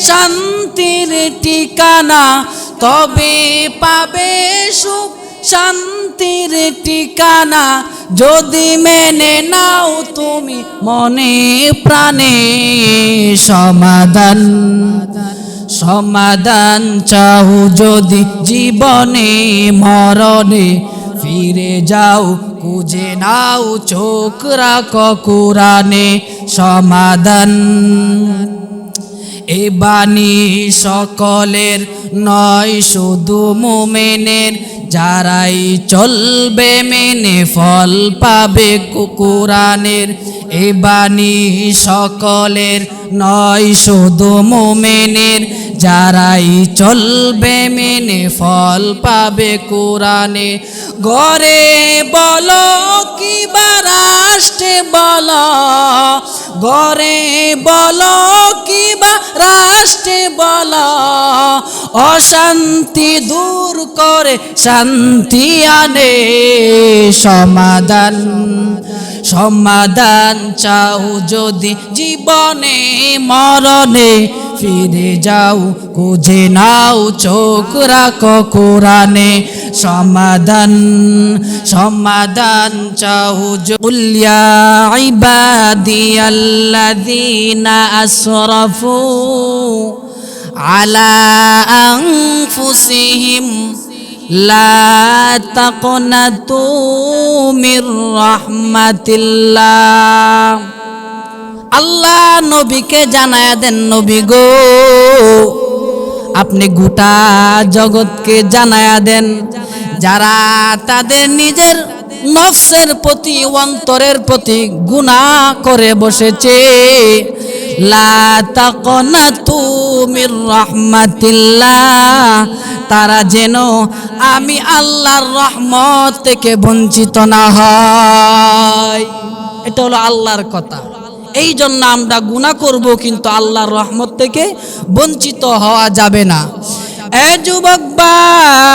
শান্তির ঠিকানা তবে পাবে সুখ? শান্তির ঠিকানা যদি মেনে নাও তুমি মনে প্রাণে সমাধান। সমাধান চাও যদি জীবনে, মরণে ফিরে যাও, খুঁজে নাও, চোখ রাখো সমাধান। এ সকলের নয়, শুধু মোমেনের। যারাই চলবে মেনে ফল পাবে কুকুরানের। এ সকলের নয়, শুধু মোমেনের। যারাই চলবে মেনে ফল পাবে কোরআনে। গড়ে বলো কি রাষ্ট্রে বলো। গড়ে বলো কি বা রাষ্ট্রে বলো। অশান্তি দূর করে শান্তি আনে সমাধান। সমাধান চাও যদি জীবনে, মরণে। ফিরে যাও, খুঁজে নাও, চোখ রাখো কোরআনে। সমাধান সমাধান চাও জুলিয়া আসরাফু আলা আনফুসিহিম, লা তাকনাতু মির রাহমাতিল্লাহ। আল্লাহ নবীকে জানায়া দেন, নবী গো, আপনি গোটা জগৎকে জানায়া দেন। যারা তাদের নিজের নফসের প্রতি, অন্তরের প্রতি গুণা করে বসেছে তারা যেন আমি আল্লাহর রহমত থেকে বঞ্চিত না হয়। এটা হলো আল্লাহর কথা। এই জন্য আমরা গুণা করব, কিন্তু আল্লাহর রহমত থেকে বঞ্চিত হওয়া যাবে না। এ যুবক ভাই,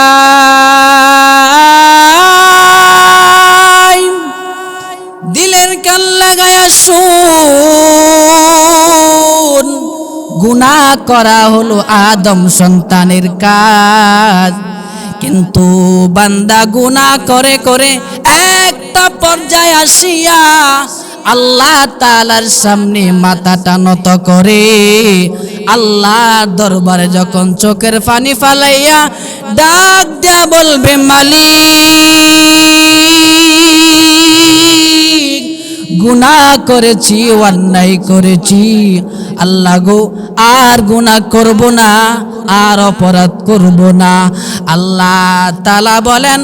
দিলের কান লাগায়া শুন। গুনাহ করা হলো আদম সন্তানের কাজ, কিন্তু বান্দা গুনাহ করে করে একটা পর্যায়ে আসিয়া আল্লাহ তালার সামনে মাথাটা নত করে, আল্লাহ দরবারে যখন চোখের পানি ফালাইয়া ডাক দিয়া বলবে, মালিক, গুনাহ করেছি, অন্যায় করেছি। আল্লাহ গো, আর গুনাহ করব না, আর অপরাধ করব না। আল্লাহ তালা বলেন,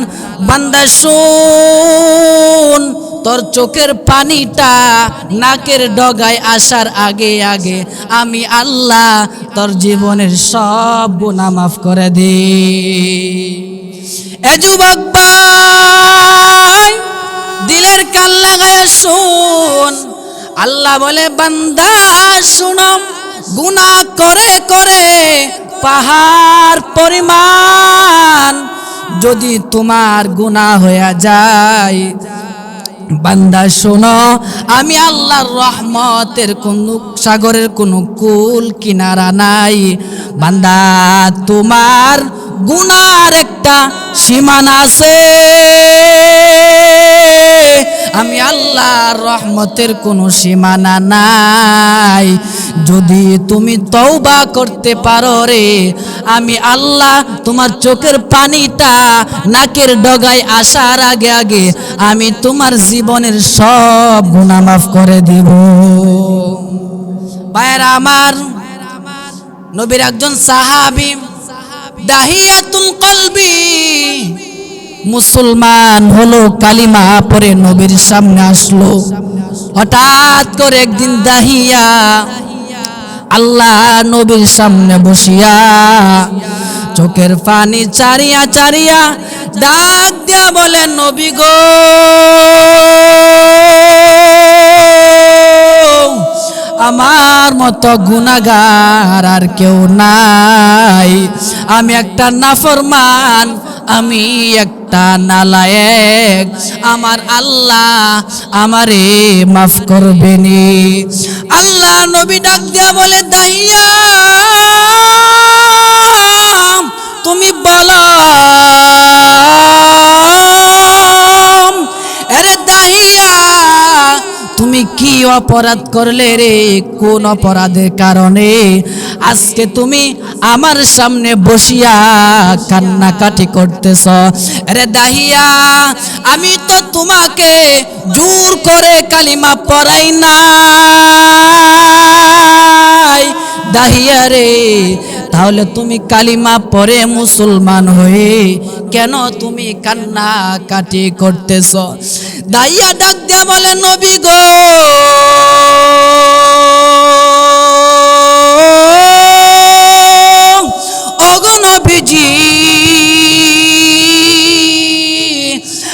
বান্দা শুন তোর চোখের পানিটা নাকের ডগায় আসার আগে আগে আমি আল্লাহ তোর জীবনের সব গুনাহ মাফ করে দি দিলের কাল লাগায় শুন। আল্লাহ বলে, বান্দা শুনম গুনাহ করে করে পাহাড় পরিমাণ যদি তোমার গুনাহ হয়ে যায় বান্দা শোনো আমি আল্লাহর রহমতের কোন সাগরের কোনো কুল কিনারা নাই। বান্দা তোমার গুনার একটা সীমানা আছে। আমি আল্লাহর রহমতের কোনো সীমানা নাই। যদি তুমি তওবা করতে পারো রে, আমি আল্লাহ তোমার চোখের পানিটা নাকের ডগায় আসার আগে আগে আমি তোমার জীবনের সব গুনাহ মাফ করে দিব। ভাইয়েরা আমার, নবীর একজন সাহাবী দাহিয়াতুল কলবি। মুসলমান হলো কালিমা পরে নবীর সামনে আসলো। হঠাৎ করে একদিন দাহিয়া আল্লাহ নবীর সামনে বসিয়া চোখের পানি চারিয়া চারিয়া ডাক দিয়া বলে, নবী গো! আমার মতো গুনাগার আর কেউ নাই। আমি একটা নাফরমান, আমি একটা নালায়েক। আমার আল্লাহ আমারে মাফ করবেনি। আল্লাহ নবী ডাক দিয়া বলে দাইয়া তুমি বলো তুমি কি অপরাধ করলে রে? কোন অপরাধের কারণে? আজকে তুমি আমার সামনে বসিয়া কান্নাকাটি করতেছ। আরে দাহিয়া, আমি তো তোমাকে জোর করে কালিমা পড়াই না দাহিয়া রে তাহলে তুমি কালিমা পরে মুসলমান হয়ে কেন তুমি কান্না কাটি করতেছ? দাইয়া ডাক দিয়া বলে, নবী গো!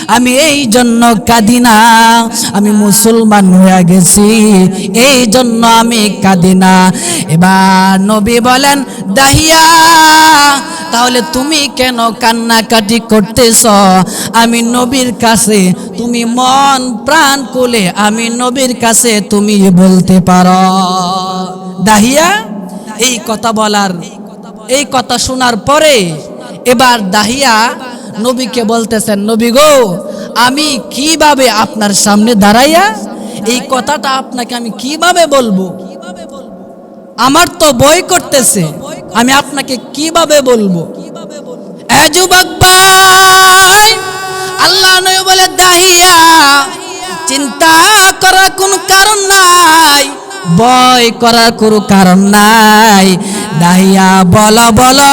আমি এই জন্য কাঁদি না। আমি মুসলমান হয়ে গেছি। এই জন্য আমি কাঁদি না। এবার নবী বলেন, দাহিয়া, তাহলে তুমি কেন কান্নাকাটি করতেছ? আমি নবীর কাছে, তুমি মন প্রাণ কোলে, আমি নবীর কাছে তুমি বলতে পারো। দাহিয়া, এই কথা বলার, এই কথা শোনার পরে এবার দাহিয়া নবীকে বলতেছেন, নবী গো, আমি কীভাবে আপনার সামনে দাঁড়াইয়া এই কথাটা আপনাকে আমি কীভাবে বলব? আমার তো বই করতেছে, আমি আপনাকে কীভাবে বলব? আল্লাহ নয় বলে, দাহিয়া, চিন্তা করার কোনো কারণ নাই, ভয় করার কোনো কারণ নাই, দাহিয়া, বলো বলো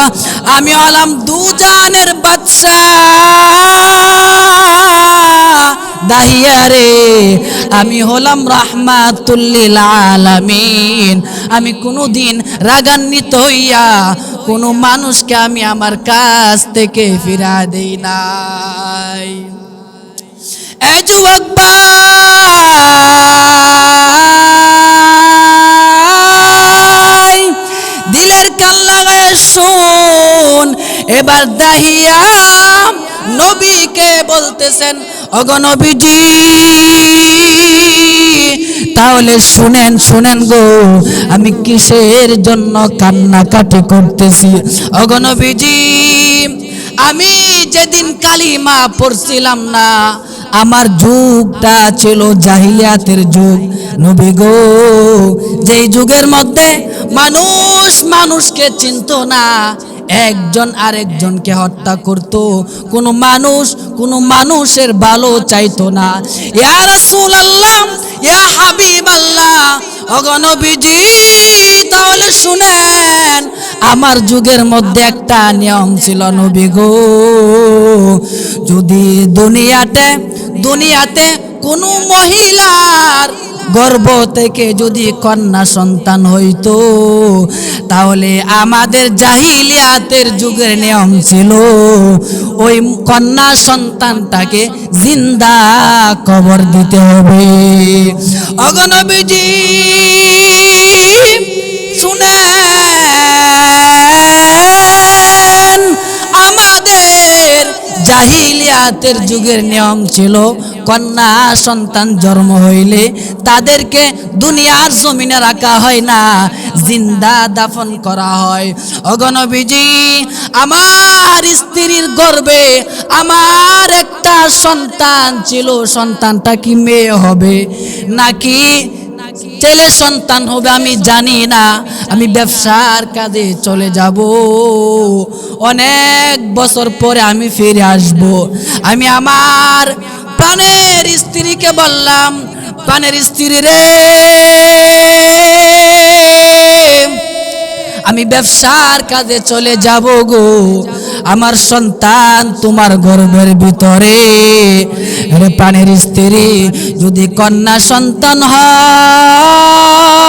আমি হলাম দুজানের বাচ্চা। দাহিয়া রে, আমি হলাম রাহমাতুল্লিল আলামিন। আমি কোনোদিন রাগান্বিত হইয়া কোনো মানুষকে আমি আমার কাছ থেকে ফিরা দেই নাই। এ যুবক শুন। এবার দাহিয়া নবীকে বলতেছেন অগনবীজি তাহলে শুনেন শুনেন গো, আমি কিসের জন্য কান্নাকাটি করতেছি? অগনবীজি আমি যেদিন কালিমা পড়ছিলাম না আমার যুগটা ছিল জাহিলিয়াতের যুগ। নবী গো, যেই যুগের মধ্যে মানুষ মানুষকে চিনত না, একজন আরেকজনকে হত্যা করত। কোনো মানুষ কোন মানুষের ভালো চাইতো না। ইয়া রাসূল আল্লাহ ইয়া হাবিবাল্লাহ অগনবীজি তাহলে শুনেন, আমার যুগের মধ্যে একটা নিয়ম ছিল নবী গো। যদি দুনিয়াতে দুনিয়াতে কোনো মহিলার গর্ভ থেকে যদি কন্যা সন্তান হইতো, তাহলে আমাদের জাহিলিয়াতের যুগের নিয়ম ছিল, ওই কন্যা সন্তানটাকে জিন্দা কবর দিতে হবে। অগনবীজি শুনেন। জাহিলিয়াতের যুগের নিয়ম ছিল, কন্যা সন্তান জন্ম হইলে তাদেরকে দুনিয়ার জমিনে রাখা হয় না, জিন্দা দাফন করা হয়। অগণবীজি আমার স্ত্রীর গর্বে আমার একটা সন্তান ছিল, সন্তানটা কি মেয়ে হবে? নাকি ছেলে সন্তান হবে, আমি জানি না। আমি ব্যবসার কাজে চলে যাব। অনেক বছর পরে আমি ফিরে আসব। আমি আমার প্রাণের স্ত্রীকে বললাম প্রাণের স্ত্রী রে। আমি ব্যবসার কাজে চলে যাব গো। আমার সন্তান তোমার গর্ভের ভিতরে। রে প্রাণের স্ত্রী যদি কন্যা সন্তান হয়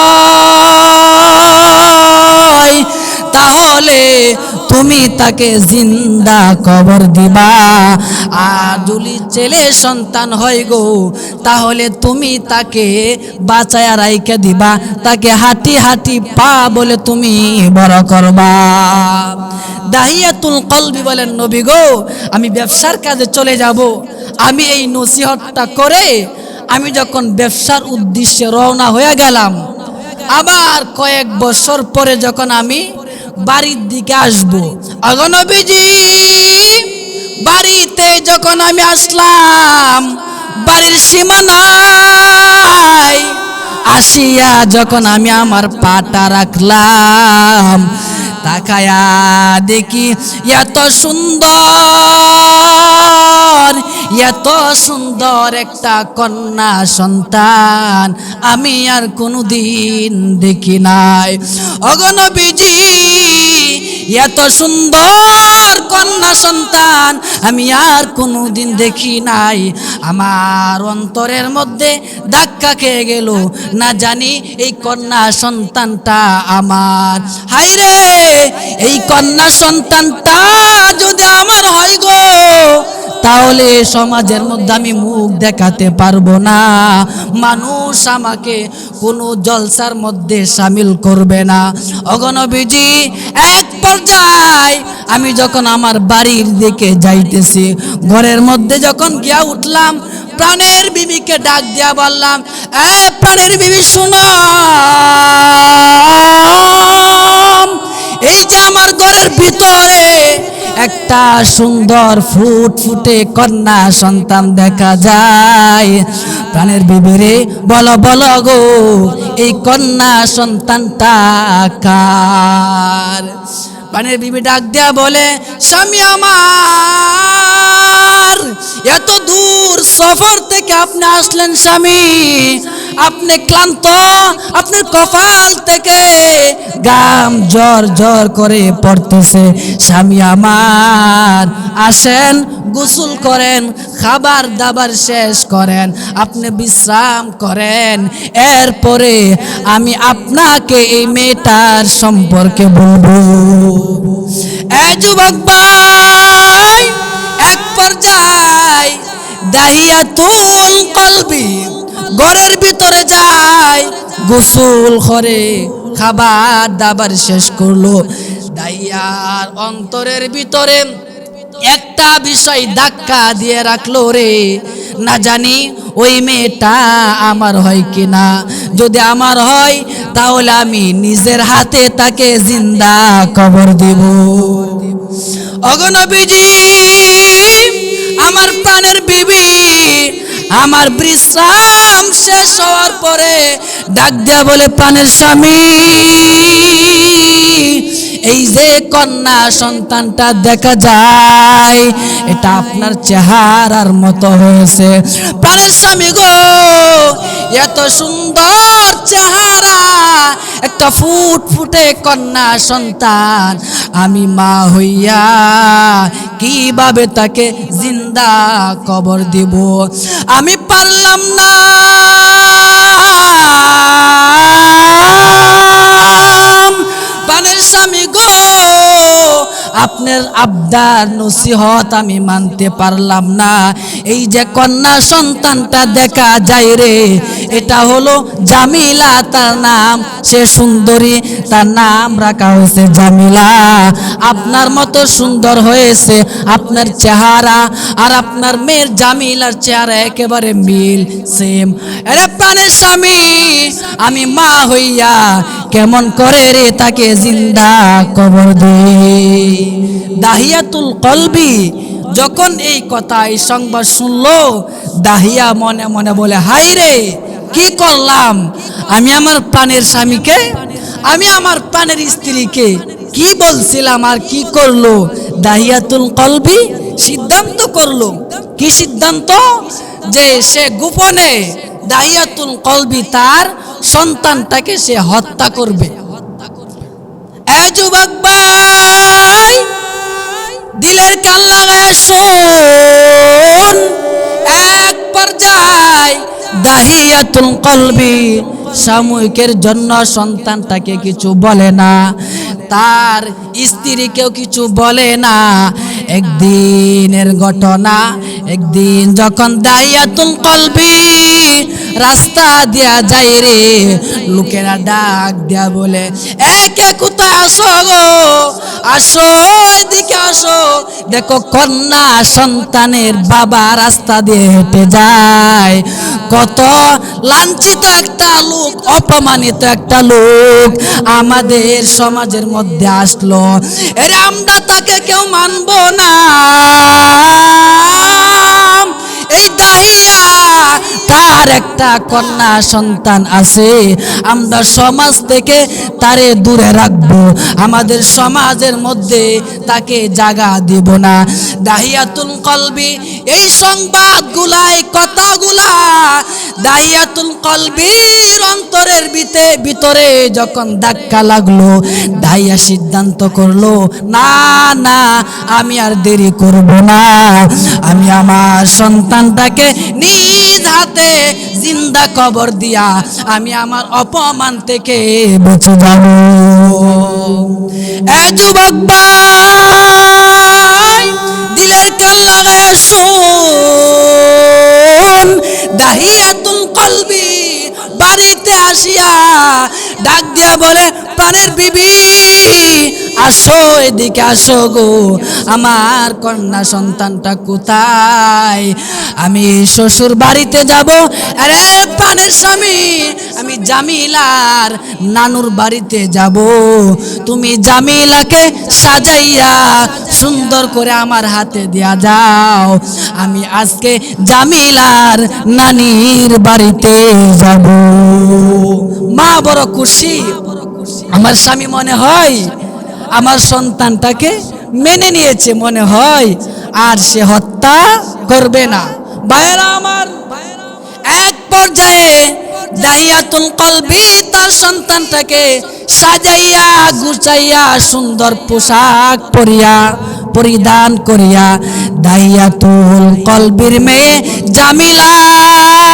তুমি তাকে জিন্দা কবর দিবা। আর যদি ছেলে সন্তান হয় গো, তাহলে তুমি তাকে বাঁচায়া রাইকে দিবা। তাকে হাঁটি হাঁটি পা বলে তুমি বড় করবা। দাহিয়াতুল কলবি বলেন, নবী গো, আমি ব্যবসার কাজে চলে যাব। আমি এই নসিহতটা করে আমি যখন ব্যবসার উদ্দেশ্যে রওনা হয়ে গেলাম, আবার কয়েক বছর পরে যখন আমি বাড়ির দিকে আসব। অগনবীজি বাড়িতে যখন আমি আসলাম, বাড়ির সীমানায় আসিয়া যখন আমি আমার পাটা রাখলাম, তাকায়া দেখি, এত সুন্দর এত সুন্দর একটা কন্যা সন্তান আমি আর কোনোদিন দেখি নাই। অগণবীজি এত সুন্দর কন্যা সন্তান আমি আর কোনোদিন দেখি নাই। আমার অন্তরের মধ্যে ধাক্কা খেয়ে গেল, না জানি এই কন্যা সন্তানটা আমার। হাই রে, এই কন্যা সন্তানটা যদি আমার হয় গো তাহলে সমাজের মধ্যে আমি মুখ দেখাতে পারব না। মানুষ আমাকে কোনো জলসার মধ্যে সামিল করবে না। অগণবীজি এক পর্যায়ে আমি যখন আমার বাড়ির দিকে যাইতেছি, ঘরের মধ্যে যখন গিয়া উঠলাম, প্রাণের বিবিকে ডাক দিয়া বললাম, এ প্রাণের বিবি, শুনো। এই যে আমার ঘরের ভিতরে একটা সুন্দর ফুট ফুটে কন্যা সন্তান দেখা যায়। প্রাণের বিবেরে বলো, বল গো, এই কন্যা সন্তানটা কার? প্রাণের বিবি ডাক দেয়া বলে, স্বামী আমার। এত দূর সফর থেকে আপনি আসলেন স্বামী। আপনি ক্লান্ত, আপনার কপাল থেকে গাম জ্বর জ্বর করে পড়তেছে। স্বামী আমার, আসেন, গোসল করেন, খাবার দাবার শেষ করেন, আপনি বিশ্রাম করেন। এরপরে আমি আপনাকে এই মেয়েটার সম্পর্কে বলব। এ যুবক ভাই এক দাইয়া দাহিয়াতুল কলবি ঘরের ভিতরে যায় গোসল করে খাবার দাবার শেষ করল। দাইয়ার অন্তরের ভিতরে একটা বিষয় ধাক্কা দিয়ে রাখল রে। না জানি ওই মেয়েটা আমার হয় কিনা। যদি আমার হয়, তাহলে আমি নিজের হাতে তাকে জিন্দা কবর দিব। অগনবীজি আমার প্রাণের বিবি, আমার বিশ্রাম শেষ হওয়ার পরে ডাক দেয়া বলে, প্রাণের স্বামী এই যে কন্যা সন্তানটা দেখা যায়, এটা আপনার চেহারার মতো হয়েছে। প্রাণের স্বামী গো, এত সুন্দর চেহারা, একটা ফুট ফুটে কন্যা সন্তান। আমি মা হইয়া কীভাবে তাকে জিন্দা কবর দিব? আমি পারলাম না। আপনার আবদার নসিহত আমি মানতে পারলাম না। এই যে কন্যা সন্তানটা দেখা যায় রে, এটা হলো জামিলা, তার নাম সে সুন্দরী, তার নাম রাখা হয়েছে জামিলা। আপনার মতো সুন্দর হয়েছে আপনার চেহারা, আর আপনার মেয়ের জামিলার চেহারা একেবারে মিল সেম আরে প্রাণের স্বামী, আমি মা হইয়া কেমন করে রে তাকে জিন্দা কবর দে দাহিয়াতুল কলবি, যখন এই কথা এই সংবাদ শুনলো, দাহিয়া মনে মনে বলে হাই রে, কি করলাম? আমি আমার প্রাণের স্বামীকে, আমি আমার প্রাণের স্ত্রীকে কি বলছিলাম আর কি করল? দাহিয়াতুল কলবি সিদ্ধান্ত করল। কি সিদ্ধান্ত? যে সে গোপনে দাহিয়াতুল কলবি তার সন্তানটাকে সে হত্যা করবে। এ যুবক ভাই দিলের কান লাগায় শোন এক পর্যায় দাহিয়াতুল কলবি সাময়িকের জন্য সন্তানটাকে কিছু বলে না। তার স্ত্রীকেও কিছু বলে না। একদিনের ঘটনা, একদিন যখন দাইয়াতুল কলবি রাস্তা দিয়া যাই রে। লোকেরা ডাক দিয়া বলে একে কোথায় আসো গো? আসো, এদিকে আসো। দেখো কন্যা সন্তানের বাবা রাস্তা দিয়ে হেঁটে যায়। কত লাঞ্ছিত একটা লোক, অপমানিত একটা লোক আমাদের সমাজের মধ্যে আসলো। এরে আমরা তাকে কেউ মানবো না। একটা কন্যা সন্তান আছে। আমরা সমাজ থেকে তারে দূরে রাখব। আমাদের সমাজের মধ্যে তাকে জাগা দিব না। দাহিয়াতুল কলবি, এই সংবাদগুলা এই কথাগুলা দাহিয়াতুল কলবির অন্তরের ভিতে, ভিতরে যখন ধাক্কা লাগল, দাহিয়া সিদ্ধান্ত করল, না না, আমি আর দেরি করব না। আমি আমার সন্তানটাকে নিজ হাতে জিন্দা কবর দিয়া আমি আমার অপমান থেকে বেঁচে যাব। এ যুবক ভাই, দিলের কান লাগায় শুন, দাহিয়াতুল কলবি বাড়িতে আসিয়া ডাক দিয়া বলে, প্রাণের বিবি আসো এদিকে আসো গো। আমার কন্যা সন্তানটা কোথায়? আমি শ্বশুর বাড়িতে যাব। আরে প্রাণের স্বামী, আমি জামিলার নানুর বাড়িতে যাব। তুমি জামিলাকে সাজাইয়া সুন্দর করে আমার হাতে দেয়া যাও আমি আজকে জামিলার নানির বাড়িতে যাব। মা বড় খুশি। আমার স্বামী মনে হয় আমার সন্তানটাকে মেনে নিয়েছে, মনে হয় আর সে হত্যা করবে না। ভাইয়েরা আমার, এক পর্যায়ে দাহিয়াতুল কলবি তার সন্তানটাকে সাজাইয়া, গুছাইয়া, সুন্দর পোশাক পরিয়া, পরিধান করিয়া দাহিয়াতুল কলবির মেয়ে জামিলাকে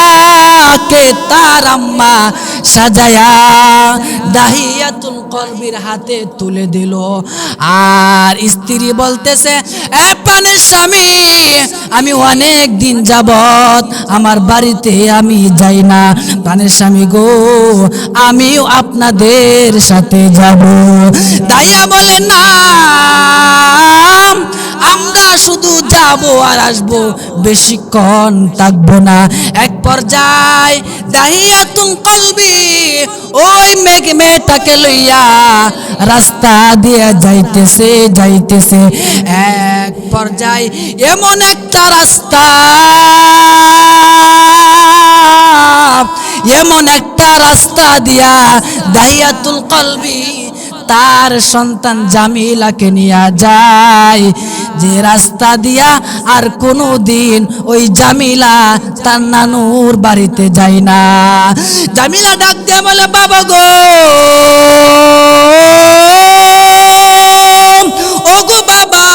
তার আম্মা সাজায়া দাহিয়াতুল কলবির হাতে তুলে দিল। আর স্ত্রী বলতেছে, এ পানের স্বামী, আমি অনেক দিন যাবত আমার বাড়িতে আমি যাই না। পানের স্বামী গো, আমিও আপনাদের সাথে যাব। দাইয়া বলে, না, আমরা শুধু যাব আর আসব, বেশিক্ষণ থাকব না। এক পর্যায় দাহিয়াতুল কলবি ওই মেঘ মেয়েটাকে লইয়া রাস্তা দিয়ে যাইতেছে যাইতেছে। এক পর্যায় এমন একটা রাস্তা, এমন একটা রাস্তা দিয়া দাহিয়াতুল কলবি তার সন্তান জামিলাকে নিয়ে যায়। যে রাস্তা দিয়া আর কোনো দিন ওই জামিলা তার নানুর বাড়িতে যায় না। জামিলা ডাক বলে, বাবা গো! বাবা,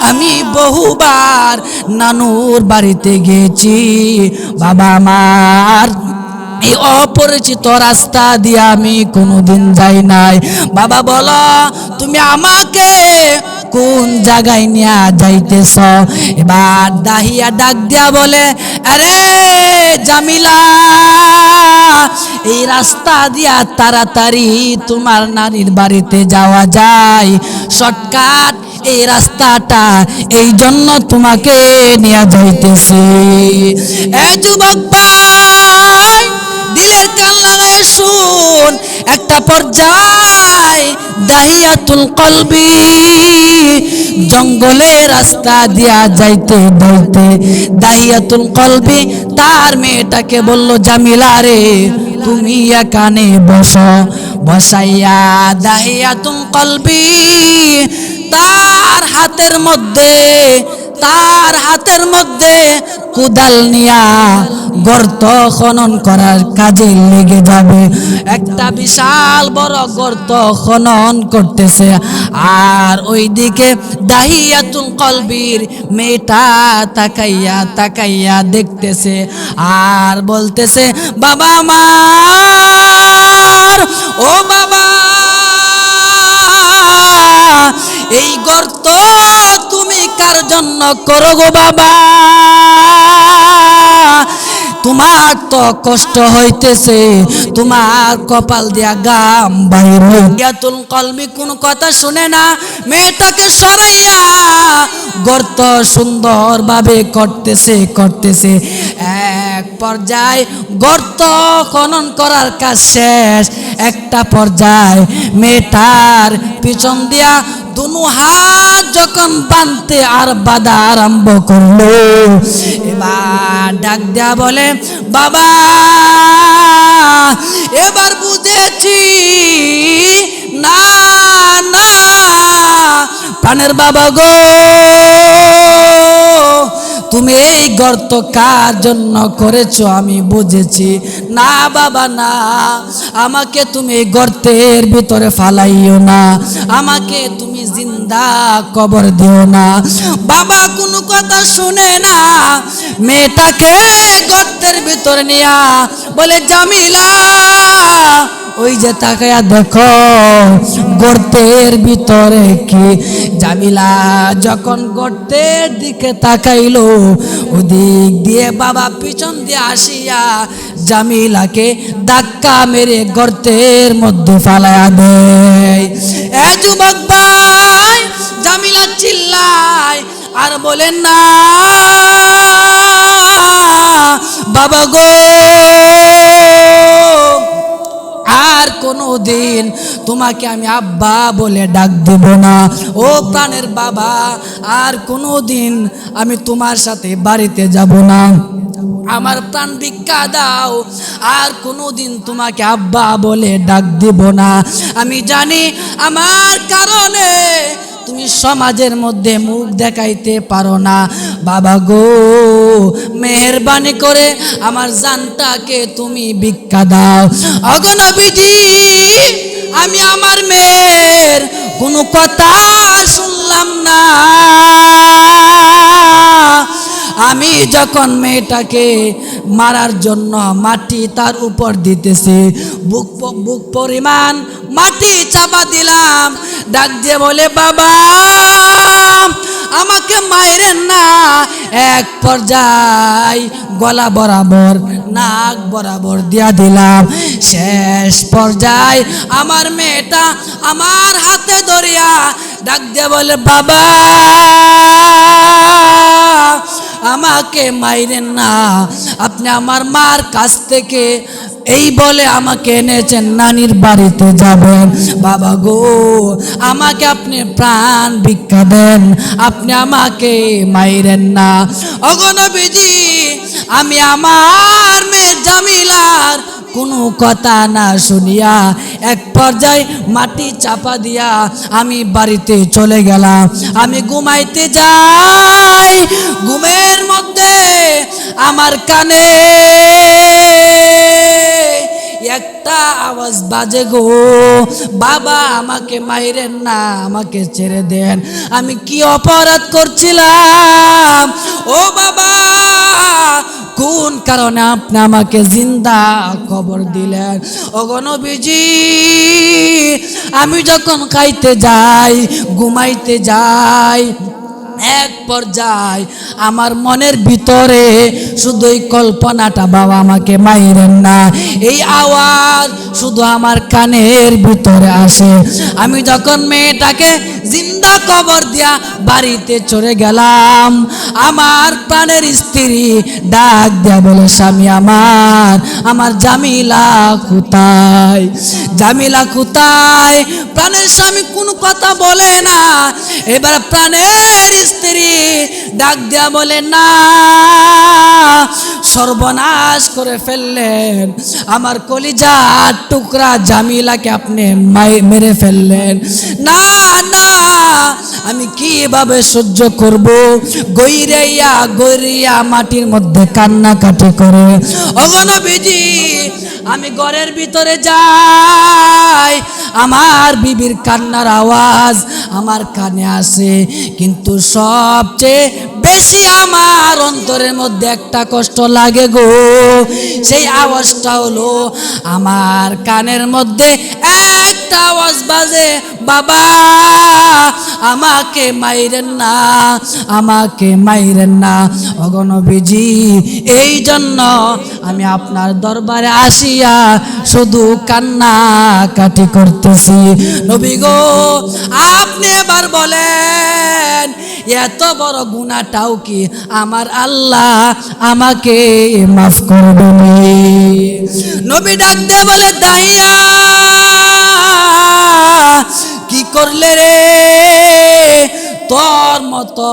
আমি বহুবার নানুর বাড়িতে গেছি। বাবা আমার এই অপরিচিত রাস্তা দিয়ে আমি কোনোদিন যাই নাই। বাবা বলো, তুমি আমাকে কোন জায়গায় নিয়ে যাইতেছ? এবার দাহিয়া ডাক দিয়া বলে, আরে জামিলা, এই রাস্তা দিয়া তাড়াতাড়ি তোমার নারীর বাড়িতে যাওয়া যায়। শর্টকাট, এই রাস্তাটা এই জন্য তোমাকে নিয়ে যাইতেছি। এ যুবক কান শুন একটা পর্যায় কলবি, জঙ্গলে রাস্তা দিয়া যাইতে বলতে দাহিয়াতুল কলবি, তার মেয়েটাকে বলল, জামিলা রে, তুমি এখানে বসো। বসাইয়া দাহিয়াতুল কলবি, তার হাতের মধ্যে তার হাতের মধ্যে কুদাল নিয়া গর্ত খনন করার কাজে লেগে যাবে। একটা বিশাল বড় গর্ত খনন করতেছে। আর ওইদিকে দাহিয়াতুল কলবির মেয়েটা তাকাইয়া তাকাইয়া দেখতেছে আর বলতেছে, বাবা মা ও বাবা, এই গর্ত কার জন্য করো গো বাবা। তোমার তো কষ্ট হইতেছে, তোমার কপাল দিয়া গাম ইয়াতুল কলবি কোন কথা শুনে না, মেয়েটাকে সরাইয়া গর্ত সুন্দরভাবে করতেছে করতেছে। এক পর্যায়ে গর্ত খনন করার কাজ শেষ। একটা পর্যায়ে মেয়েটার পিছন দিয়া দুনু হাত যখন বানতে আর বাধা আরম্ভ করল। এবার ডাক দেয়া বলে বাবা এবার বুঝেছি। না না প্রাণের বাবা গো। তুমি এই গর্ত কার জন্য করেছ আমি বুঝেছি। না বাবা, না। আমাকে তুমি এই গর্তের ভিতরে ফালাইও না। আমাকে তুমি জিন্দা কবর দিও না। বাবা কোনো কথা শুনে না। মেয়েটাকে গর্তের ভিতরে নিয়া বলে, জামিলা ওই যে তাকায়া দেখো, গর্তের ভিতরে কি জামিলা? যখন গর্তের দিকে তাকাইলো, ওদিক দিয়ে বাবা পিছন দিয়ে আসিয়া জামিলাকে ধাক্কা মেরে গর্তের মধ্যে ফালায়া দেয়। এ যুবক ভাই, জামিলা চিল্লায় আর বলেন না, বাবা গো কোনো দিন তোমাকে আমি আব্বা বলে ডাক দেব না। ও প্রাণের বাবা, আর কোনো দিন আমি তোমার সাথে বাড়িতে যাব না। আমার প্রাণ ভিক্ষা দাও, আর কোনো দিন তোমাকে আব্বা বলে ডাক দেব না। আমি জানি আমার কারণে তুমি সমাজের মধ্যে মুখ দেখাইতে পারো না। বাবা গো, মেহরবানি করে আমার জানটাকে তুমি ভিক্ষা দাও। অগণবিধি আমি আমার মেয়ের কোনো কথা শুনলাম না। আমি যখন মেয়েটাকে মারার জন্য মাটি তার উপর দিতেছে, বুক বুক পরিমাণ মাটি চাপা দিলাম। ডাক দিয়ে বলে বাবা আমাকে মায়েরেন না। এক পর্যায় গলা বরাবর, নাক বরাবর দিয়া দিলাম। শেষ পর্যায় আমার মেয়েটা আমার হাতে ধরিয়া ডাক দিয়ে বলে, বাবা, আমাকে মাইরেন না। আপনি আমার মার কাছ থেকে এই বলে আমাকে এনেছেন, নানির বাড়িতে যাবেন। বাবা গো, আমাকে আপনি প্রাণ ভিক্ষা দেন। আপনি আমাকে মাইরেন না। অগণবিজি আমি আমার মেয়ে জামিলার কোনো কথা না শুনিয়া এক পর্যায়ে মাটি চাপা দিয়া আমি বাড়িতে চলে গেলাম। আমি ঘুমাইতে যাই, ঘুমের মধ্যে আমার কানে একটা আওয়াজ বাজে গো। বাবা আমাকে মাইরেন না, আমাকে ছেড়ে দেন। আমি কি অপরাধ করছিলাম? ও বাবা, কোন কারণে আপনি আমাকে জিন্দা খবর দিলেন? অগণবিজি আমি যখন খাইতে যাই, ঘুমাইতে যাই এক পর্যায় আমার মনের ভিতরে শুধু এই কল্পনাটা বাবা আমাকে মাইরেন না। এই আওয়াজ শুধু আমার কানের ভিতরে আসে। আমি যখন মেয়েটাকে জিন্দা কবর দিয়া বাড়িতে চলে গেলাম। আমার প্রাণের স্ত্রী ডাক দেয়া বলে, স্বামী আমার আমার জামিলা কোথায়? জামিলা কোথায়? প্রাণের স্বামী কোনো কথা বলে না। এবার প্রাণের স্ত্রী ডাক দেয়া বলে, না সর্বনাশ করে ফেললেন। আমার কলিজার টুকরা জামিলাকে আপনি মেরে ফেললেন। না না, আমি কীভাবে সহ্য করব? গৈরাইয়া গৈরিয়া মাটির মধ্যে কান্নাকাটি করে অগণবিজি আমি ঘরের ভিতরে যাই। আমার বিবির কান্নার আওয়াজ আমার কানে আসে, কিন্তু সবচেয়ে বেশি আমার অন্তরের মধ্যে একটা কষ্ট লাগে গো। সেই আওয়াজটা হলো আমার কানের মধ্যে একটা আওয়াজ বাজে, বাবা, আমাকে মাইরেন না, আমাকে মাইরেন না। অগণবিজি এই জন্য আমি আপনার দরবারে আসিয়া শুধু কান্না কাটি করতেছি। নবী গো, আপনি এবার বলেন, এত বড় গুণাটাও কি আমার আল্লাহ আমাকে মাফ করবে নবী ডাক দে বলে দাইয়া কি করলে রে? তোর মতো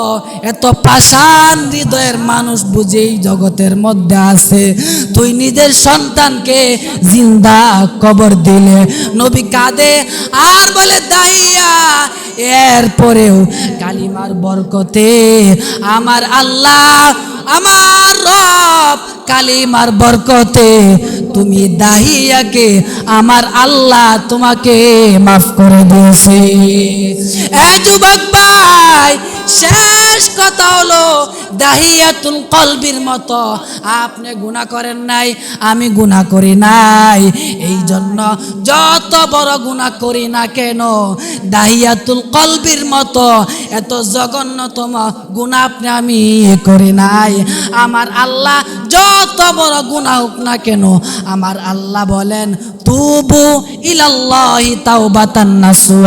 এত পাষাণ হৃদয়ের মানুষ বুঝেই জগতের মধ্যে আছে। তুই নিজের সন্তানকে জিন্দা কবর দিলে। নবী কাঁদে, আর বলে দাইয়া এরপরেও কালিমার বরকতে আমার আল্লাহ, আমার রব কালিমার বরকতে তুমি দাহিয়াকে, আমার আল্লাহ তোমাকে মাফ করে দিয়েছে। এ যুবক ভাই শেষ কথা হলো দাহিয়াতুল কলবির মতো। আপনি গুণা করেন নাই, আমি গুণা করি নাই। এই জন্য যত বড় গুণা করি না কেন, দাহিয়াতুল কলবির মতো এত জঘন্যতম গুণা আপনি আমি করি নাই। আমার আল্লাহ যত বড় গুণা হোক না কেন, আমার আল্লাহ বলেন, তুবু ইলাল্লাহি তাওবাতান নাসু।